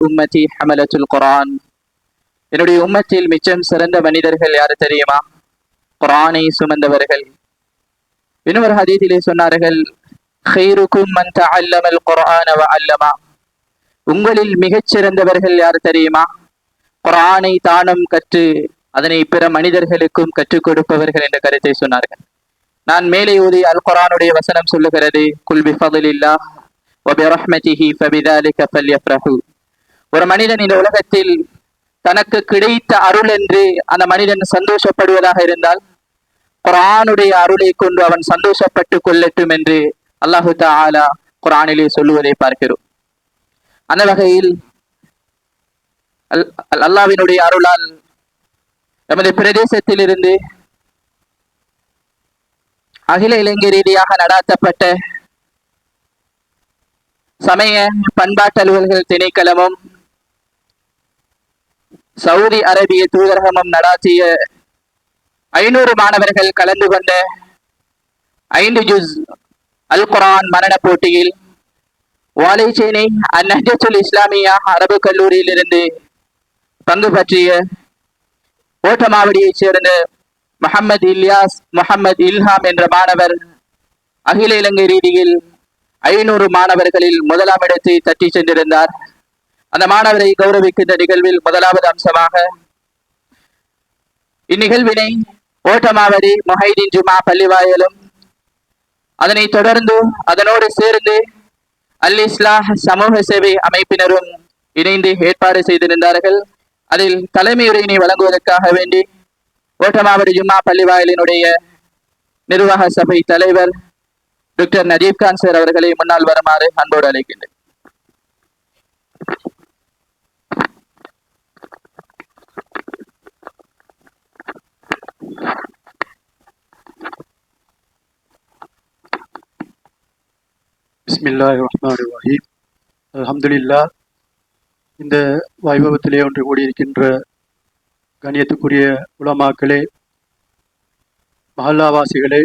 உம்மதி ஹமலத்துல் குரான் என்னுடைய உம்மத்தில் மிச்சம் சிறந்த மனிதர்கள் யாரு தெரியுமா குரானை சுமந்தவர்கள் இன்னொரு ஹதீதிலே சொன்னார்கள் خيركم من تعلم القرآن وعلما உங்களில் மிகச் சிறந்தவர்கள் யார் தெரியுமா குரானை தானம் கற்று அதனை பிற மனிதர்களுக்கும் கற்றுக் கொடுப்பவர்கள் என்ற கருத்தை சொன்னார்கள் நான் மேலே ஊதி அல் குரானுடைய வசனம் சொல்லுகிறது குல் பிஃபதிலில்லா வபிரஹ்மதிஹி ஃபபிதாலிக ஃபல்யஃப்ரஹு ஒரு மனிதன் இந்த உலகத்தில் தனக்கு கிடைத்த அருள் என்று அந்த மனிதன் சந்தோஷப்படுவதாக இருந்தால் குரானுடைய அருளை கொண்டு அவன் சந்தோஷப்பட்டு கொள்ளட்டும் என்று அல்லாஹு தாலா குரானிலே சொல்லுவதை பார்க்கிறோம். அந்த வகையில் அல் அல்லாவினுடைய அருளால் எமது பிரதேசத்தில் இருந்து அகில இலங்கை ரீதியாக நடாத்தப்பட்ட சமய பண்பாட்டு அலுவல்கள் திணைக்களமும் சவுதி அரேபிய தூதரகமும் நடாத்திய ஐநூறு மாணவர்கள் கலந்து கொண்ட ஐந்து ஜூஸ் அல் குரான் மரண போட்டியில் வாழைச்சேனை அந்நஜத்துல் இஸ்லாமியா அரபு கல்லூரியில் இருந்து பங்கு பற்றிய ஓட்டமாவடியைச் சேர்ந்த முகமது இல்யாஸ் முகமது இல்ஹாம் என்ற மாணவர் அகில இலங்கை ரீதியில் ஐநூறு மாணவர்களில் முதலாம் இடத்தை தட்டி சென்றிருந்தார். அந்த மாணவரை கௌரவிக்கின்ற நிகழ்வில் முதலாவது அம்சமாக இந்நிகழ்வினை ஓட்டமாவடி மொஹைதீன் ஜுமா பள்ளிவாயலும் அதனை தொடர்ந்து அதனோடு சேர்ந்து அல் இஸ்லாஹ் சமூக சேவை அமைப்பினரும் இணைந்து ஏற்பாடு செய்திருந்தார்கள். அதில் தலைமையுறையினை வழங்குவதற்காக வேண்டி ஓட்டமாவடி ஜும்மா பள்ளிவாயலினுடைய நிர்வாக சபை தலைவர் டாக்டர் நஜீப் கான் சார் அவர்களை முன்னால் வருமாறு அன்போடு அழைக்கின்றேன். பிஸ்மில்லா ரஹ்மான் ரஹீம் அலமதுல்லா இந்த வைபவத்திலே ஒன்று கூடியிருக்கின்ற கண்ணியத்துக்குரிய உலமாக்களே மஹல்லாவாசிகளே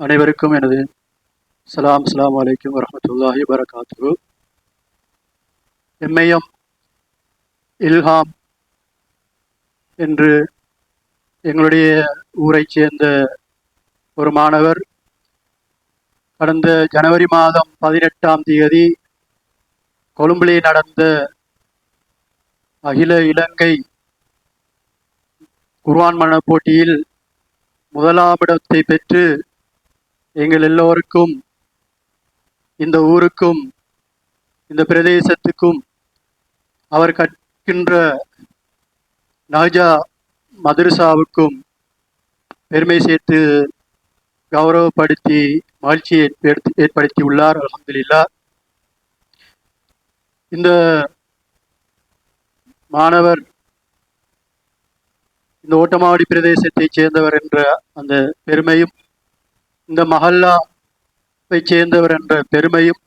அனைவருக்கும் எனது சலாம் சலாம் அலைக்கும் வரமத்துல்லாஹி வரகாத்து எம்ஐஎம் இல்ஹாம் என்று எங்களுடைய ஊரைச் சேர்ந்த ஒரு மாணவர் கடந்த ஜனவரி மாதம் பதினெட்டாம் தேதி கொழும்பிலே நடந்த அகில இலங்கை குர்வான் மன போட்டியில் முதலாமிடத்தை பெற்று எங்கள் எல்லோருக்கும் இந்த ஊருக்கும் இந்த பிரதேசத்துக்கும் அவர் கற்கின்ற நாஜா மதுரசாவுக்கும் பெருமை சேர்த்து கௌரவப்படுத்தி மகிழ்ச்சியை ஏற்படுத்தி ஏற்படுத்தியுள்ளார். அலமதுல்லா இந்த மாணவர் இந்த ஓட்டமாவடி பிரதேசத்தைச் சேர்ந்தவர் என்ற அந்த பெருமையும் இந்த மஹல்லாவை சேர்ந்தவர் என்ற பெருமையும்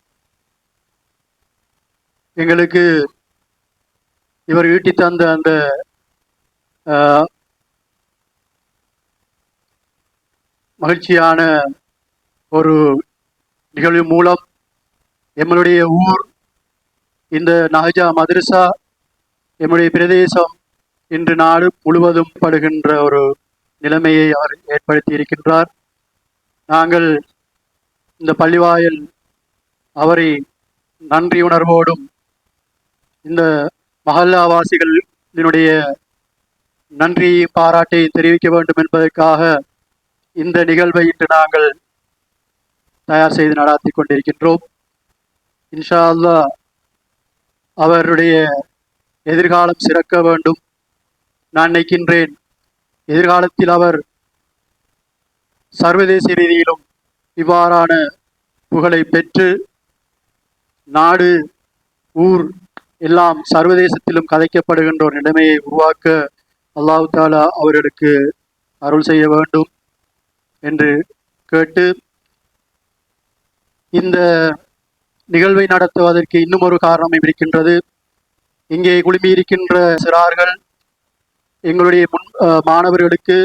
எங்களுக்கு இவர் ஈட்டி தந்த அந்த மகிழ்ச்சியான ஒரு நிகழ்வு மூலம் எம்முடைய ஊர் இந்த நஹஜா மதரசா எம்முடைய பிரதேசம் இன்று நாடு முழுவதும் படுகின்ற ஒரு நிலைமையை அவர் ஏற்படுத்தி இருக்கின்றார். நாங்கள் இந்த பள்ளிவாயல் அவரை நன்றி உணர்வோடும் இந்த மஹல்லாவாசிகளினுடைய நன்றி பாராட்டை தெரிவிக்க வேண்டும் என்பதற்காக இந்த நிகழ்வை இன்று நாங்கள் தயார் செய்து நடாத்தி கொண்டிருக்கின்றோம். இன்ஷா அல்லாஹ் அவருடைய எதிர்காலம் சிறக்க வேண்டும். நான் நினைக்கின்றேன் எதிர்காலத்தில் அவர் சர்வதேச ரீதியிலும் இவ்வாறான புகழை பெற்று நாடு ஊர் எல்லாம் சர்வதேசத்திலும் கதைக்கப்படுகின்ற ஒரு நிலைமையை உருவாக்க அல்லாஹு தாலா அவர்களுக்கு அருள் செய்ய வேண்டும். என்று கேட்டு இந்த நிகழ்வை நடத்துவதற்கு இன்னும் ஒரு காரணம் இருக்கின்றது. இங்கே குழுமியிருக்கின்ற சிறார்கள் எங்களுடைய முன் அஹ், மாணவர்களுக்கு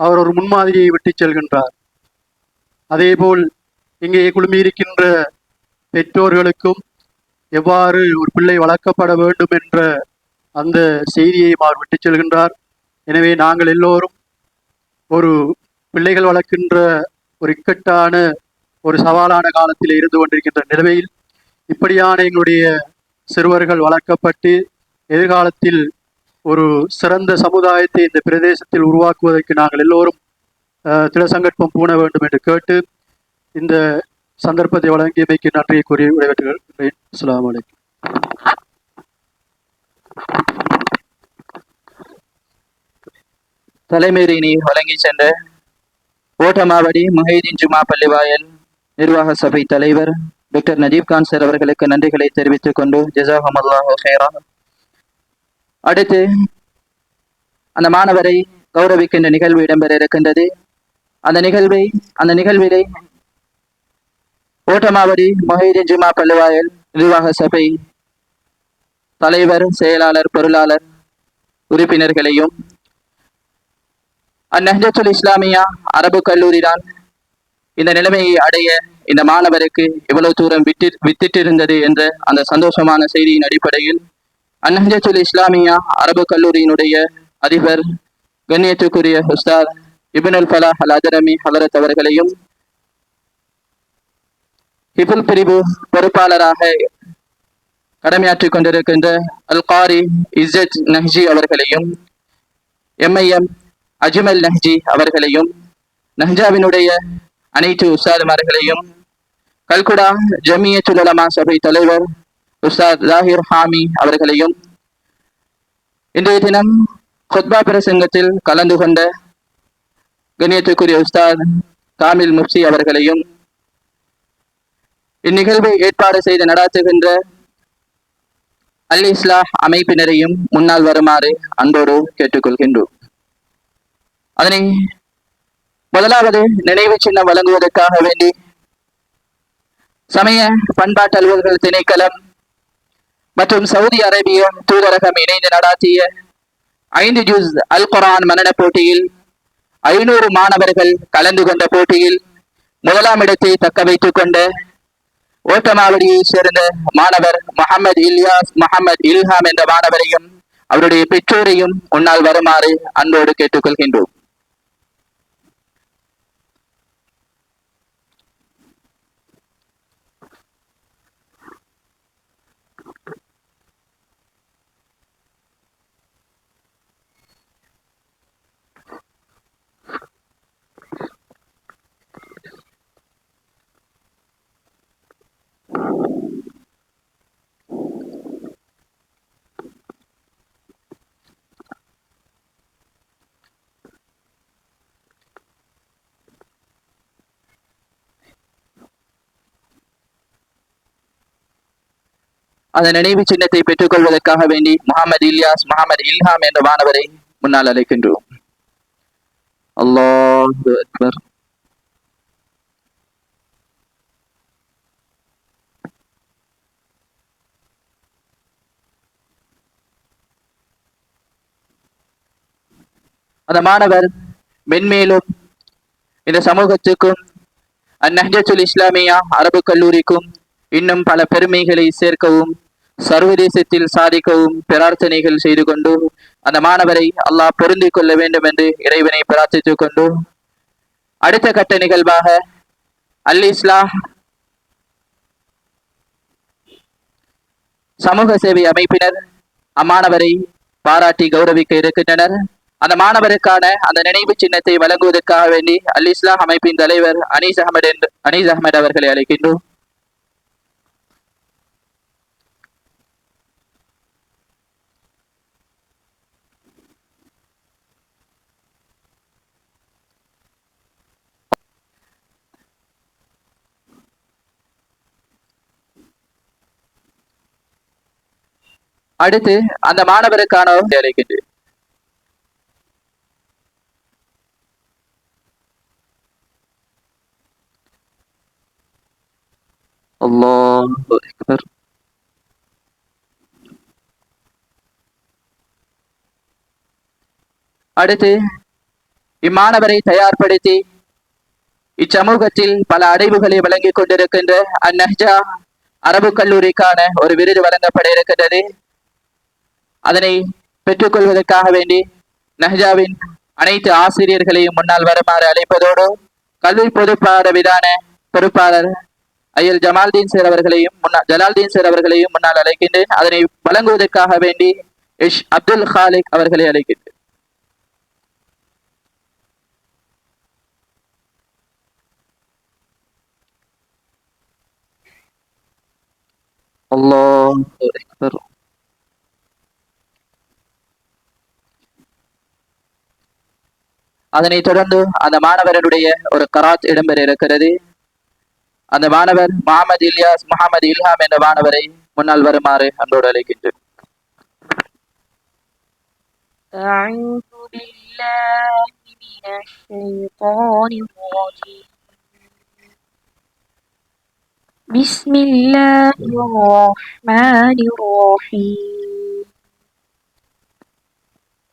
அவர் ஒரு முன்மாதிரியை விட்டு செல்கின்றார். அதேபோல் இங்கே குழுமியிருக்கின்ற பெற்றோர்களுக்கும் எவ்வாறு ஒரு பிள்ளை வளர்க்கப்பட வேண்டும் என்ற அந்த செய்தியை அவர் விட்டு செல்கின்றார். எனவே நாங்கள் எல்லோரும் ஒரு பிள்ளைகள் வளர்க்கின்ற ஒரு இக்கட்டான ஒரு சவாலான காலத்தில் இருந்து கொண்டிருக்கின்ற நிலைமையில் இப்படியான எங்களுடைய சிறுவர்கள் வளர்க்கப்பட்டு எதிர்காலத்தில் ஒரு சிறந்த சமுதாயத்தை இந்த பிரதேசத்தில் உருவாக்குவதற்கு நாங்கள் எல்லோரும் திடசங்கற்பம் பூண வேண்டும் என்று கேட்டு இந்த சந்தர்ப்பத்தை வழங்கியமைக்கு நன்றியை கூறி விடைபெற்றுகிறேன் அஸ்லாம் அலைக்கும். தலைமையினை வழங்கி சென்ற ஓட்டமாவடி முஹைதீன் ஜுமா பள்ளிவாயல் நிர்வாக சபை தலைவர் டாக்டர் நஜீப் கான் சார் அவர்களுக்கு நன்றிகளை தெரிவித்துக் கொண்டு ஜசாஹமல்லாஹு ஹைரா அடுத்து அந்த மாணவரை கௌரவிக்கின்ற நிகழ்வு இடம்பெற இருக்கின்றது. அந்த நிகழ்வை அந்த நிகழ்விலே ஓட்டமாவடி மொஹீதீன் ஜுமா பள்ளிவாயல் நிர்வாக சபை தலைவர் செயலாளர் பொருளாளர் உறுப்பினர்களையும் அந்நஹத்துல் இஸ்லாமியா அரபு கல்லூரிதான். இந்த நிலைமையை அடைய இந்த மாணவருக்கு எவ்வளவு தூரம் விட்டு வித்திட்டிருந்தது என்ற அந்த சந்தோஷமான செய்தியின் அடிப்படையில் அந்நஹ்ஜத்துல் இஸ்லாமியா அரபு கல்லூரியினுடைய அதிபர் கண்ணியத்துக்குரிய உஸ்தாத் இப்னுல் ஃபலாஹ் அல் அதரமி ஹலரத் அவர்களையும் ஹிபுல் பிரிவு பொறுப்பாளராக கடமையாற்றிக் கொண்டிருக்கின்ற அல் காரி நஹ்ஜி அவர்களையும் எம்ஐஎம் அஜ்மல் நஹ்ஜி அவர்களையும் நஹ்ஜாவினுடைய அனைத்து உஸ்தாதுமார்களையும் கல்குடா ஜமியத்துல் உலமா சபை தலைவர் உஸ்தாத் ஜாகிர் ஹாமி அவர்களையும் இன்றைய தினம் குத்பா பிரசங்கத்தில் கலந்து கொண்ட கண்ணியத்துக்குரிய உஸ்தாத் காமில் முப்சி அவர்களையும் இந்நிகழ்வை ஏற்பாடு செய்து நடாத்துகின்ற அல் இஸ்லாஹ் அமைப்பினரையும் முன்னால் வருமாறு அன்போடு கேட்டுக்கொள்கின்றோம். அதனை முதலாவது நினைவு சின்னம் வழங்குவதற்காக வேண்டி சமய பண்பாட்டு அலுவல்கள் திணைக்களம் மற்றும் சவுதி அரேபிய தூதரகம் இணைந்து நடாத்திய ஐந்து ஜூஸ் அல் குரான் மனன போட்டியில் ஐநூறு மாணவர்கள் கலந்து கொண்ட போட்டியில் முதலாம் இடத்தை தக்க வைத்துக் கொண்ட ஓட்டமாவடியை சேர்ந்த மாணவர் முகமது இல்யாஸ் முகமது இல்ஹாம் என்ற மாணவரையும் அவருடைய பெற்றோரையும் முன்னால் வருமாறு அன்போடு கேட்டுக்கொள்கின்றோம். அந்த நினைவு சின்னத்தை பெற்றுக் கொள்வதற்காக வேண்டி முகமது இல்யாஸ் முகமது இல்ஹாம் என்ற மாணவரை முன்னால் அழைக்கின்றோம். அல்லாஹு அக்பர். அந்த மாணவர் மென்மேலும் இந்த சமூகத்துக்கும் அந்நஹ்ஜத்துல் இஸ்லாமியா அரபு கல்லூரிக்கும் இன்னும் பல பெருமைகளை சேர்க்கவும் சர்வதேசத்தில் சாதிக்கவும் பிரார்த்தனைகள் செய்து கொண்டு அந்த மாணவரை அல்லாஹ் பொருந்திக் கொள்ள வேண்டும் என்று இறைவனை பிரார்த்தித்துக் கொண்டு அடுத்த கட்ட நிகழ்வாக அல் இஸ்லா சமூக சேவை அமைப்பினர் அம்மாணவரை பாராட்டி கௌரவிக்க இருக்கின்றனர். அந்த மாணவருக்கான அந்த நினைவு சின்னத்தை வழங்குவதற்காக வேண்டி அல் இஸ்லா அமைப்பின் தலைவர் அனீஸ் அகமது என்று அனீஸ் அகமது அவர்களை அழைக்கின்றோம். அடுத்து அந்த மாணவருக்கான அழைக்கின்றேன் அடுத்து இம்மாணவரை தயார்படுத்தி இச்சமூகத்தில் பல அடைவுகளை வழங்கிக் கொண்டிருக்கின்ற அந்நஹ்ஜா அரபு கல்லூரிக்கான ஒரு விருது வழங்கப்பட இருக்கின்றது. அதனை பெற்றுக்கொள்வதற்காக வேண்டி நஹ்ஜாவின் அனைத்து ஆசிரியர்களையும் முன்னால் வருமாறு அழைப்பதோடு கல்வி பொதுப்பாட விதான பொறுப்பாளர் ஐயல் ஜமால்தீன் சேர் அவர்களையும் முன்னா ஜலால்தீன் சேர் அவர்களையும் முன்னால் அழைக்கின்றேன். அதனை வழங்குவதற்காக வேண்டி இஷ் அப்துல் ஹாலிக் அவர்களை அழைக்கின்றேன். அல்லாஹ் அக்பர். அதனைத் தொடர்ந்து அந்த மாணவருடைய ஒரு கராத் இடம்பெற இருக்கிறது அந்த மாணவர் முகமது இல்யாஸ் முகமது இல்ஹாம் என்ற மாணவரை முன்னால் வருமாறு அன்போடு அழைக்கின்றேன் أعوذ بالله من الشيطان الرجيم بسم الله الرحمن الرحيم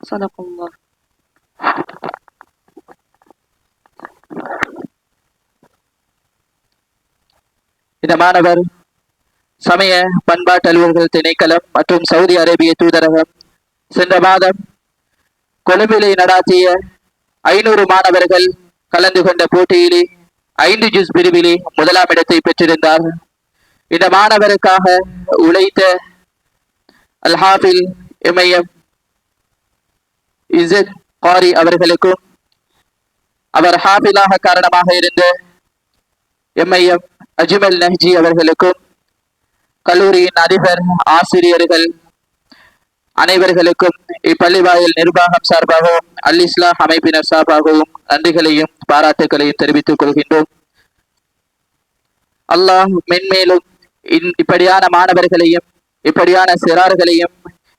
صدق الله இந்த மாணவர் சமய பண்பாட்டு அலுவல்கள் திணைக்களம் மற்றும் சவுதி அரேபிய தூதரகம் சென்ற மாதம் கொழும்பிலே நடாத்திய ஐநூறு மாணவர்கள் கலந்து கொண்ட போட்டியிலே ஐந்து ஜூஸ் பிரிவிலே முதலாம் இடத்தை பெற்றிருந்தார் இந்த மாணவருக்காக உழைத்த அல்ஹாஃபில் எம்ஐஎம் இசத் காரி அவர்களுக்கும் அவர் ஹாபிலாக காரணமாக இருந்த எம்ஐஎம் அஜ்மல் நஹ்ஜி அவர்களுக்கும் கல்லூரியின் அதிபர் ஆசிரியர்கள் அனைவர்களுக்கும் இப்பள்ளிவாயில் நிர்வாகம் சார்பாகவும் அல் இஸ்லாம் அமைப்பினர் சார்பாகவும் நன்றிகளையும் பாராட்டுகளையும் தெரிவித்துக் கொள்கின்றோம். அல்லாஹ் மென்மேலும் இப்படியான மாணவர்களையும் இப்படியான சிறார்களையும்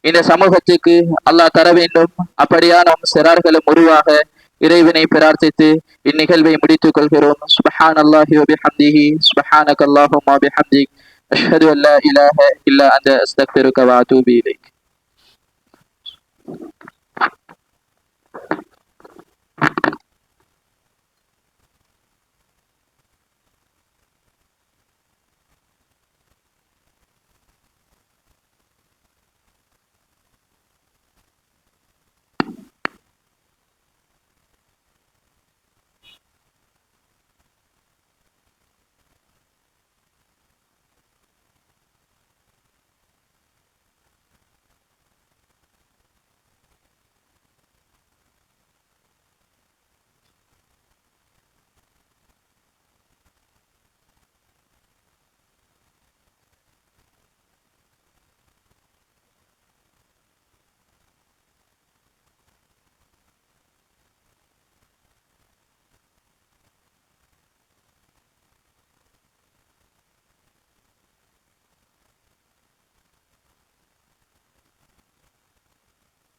இந்த சமூகத்துக்கு அல்லாஹ் தர வேண்டும். அப்படியான சிறார்களும் உருவாக இறைவனை பிரார்த்தித்து இந்நிகழ்வை முடித்துக் கொள்கிறோம். சுபஹான் அல்லாஹி வபிஹம்திஹி சுபஹானக அல்லாஹும்ம வபிஹம்திக். அஷ்ஹது அன் இலாஹ இல்லா அந்த அஸ்தக்ஃபிருக வ இலைக்.